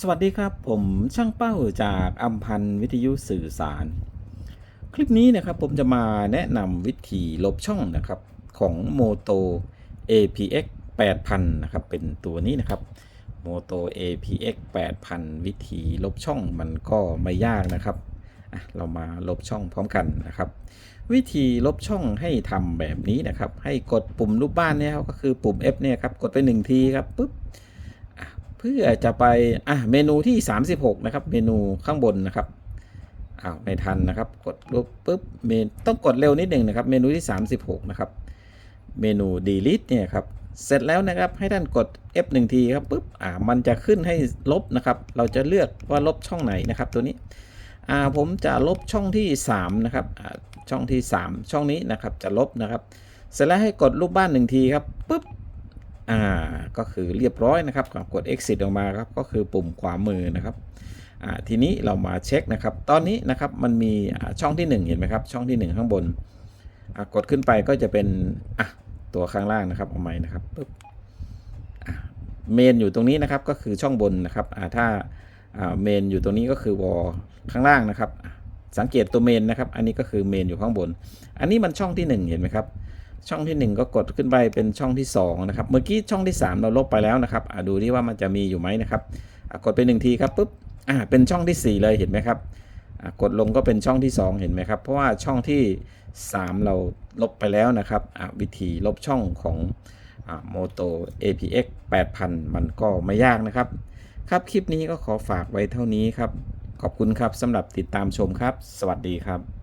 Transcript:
สวัสดีครับผมช่างเป้าจากอัมพันธ์วิทยุสื่อสาร คลิปนี้นะครับผมจะมาแนะนำวิธีลบช่องนะครับของ Moto APX 8000 นะครับเป็นตัวนี้นะครับ Moto APX 8000 วิธีลบช่องมันก็ไม่ยากนะครับเรามาลบช่องพร้อมกันนะครับ วิธีลบช่องให้ทำแบบนี้นะครับ ให้กดปุ่มรูปบ้านเนี่ยก็คือปุ่ม F เนี่ยครับกดไปหนึ่งทีครับปุ๊บ เพื่อจะไปอะเมนูที่ 36 นะครับ เมนูข้างบนนะครับอ้าวไม่ทันนะครับ กดรูปปุ๊บเมนต้องกดเร็วนิดหนึ่งนะครับ เมนูที่ 36 นะครับ เมนู delete เนี่ยครับเสร็จแล้วนะครับให้ท่านกด F 1ทีครับปุ๊บอ่ามันจะขึ้นให้ลบนะครับ เราจะเลือกว่าลบช่องไหนนะครับ ตัวนี้อ่าผมจะลบช่องที่ 3 นะครับอ่าช่องที่ 3 ช่องนี้นะครับจะลบนะครับ เสร็จแล้วให้กดรูปบ้านหนึ่งทีครับ อ่าก็คือเรียบร้อยนะครับกด exit ออกมาครับก็คือปุ่มขวามือนะครับอ่าทีนี้เรามาเช็คนะครับ ตอนนี้นะครับมันมีช่องที่ 1 เห็นไหมครับ ช่องที่ 1 ข้างบนอ่ากดขึ้นไปก็จะเป็นอะตัวข้างล่างนะครับเอาใหม่นะครับปึ๊บเมนอยู่ตรงนี้นะครับก็คือช่องบนนะครับอ่าถ้าอ่าเมนอยู่ตรงนี้ก็คือวอลข้างล่างนะครับ สังเกตตัวเมนนะครับ อันนี้ก็คือเมนอยู่ข้างบน อันนี้มันช่องที่ 1 เห็นไหมครับ ช่องที่ 1 ก็กดขึ้นไปเป็นช่องที่2นะครับเมื่อกี้ช่องที่ 3 เราลบไปแล้วนะครับอะดูที่ว่ามันจะมีอยู่ไหมนะครับกดไป1ทีครับปุ๊บอ่าเป็นช่องที่ 4 เลยเห็นไหมครับกดลงก็เป็นช่องที่ 2 เห็นไหมครับ เพราะว่าช่องที่ 3 เราลบไปแล้วนะครับวิธีลบช่องของโมโต APX 8000 มันก็ไม่ยากนะครับ ครับคลิปนี้ก็ขอฝากไว้เท่านี้ครับ ขอบคุณครับสำหรับติดตามชมครับ สวัสดีครับ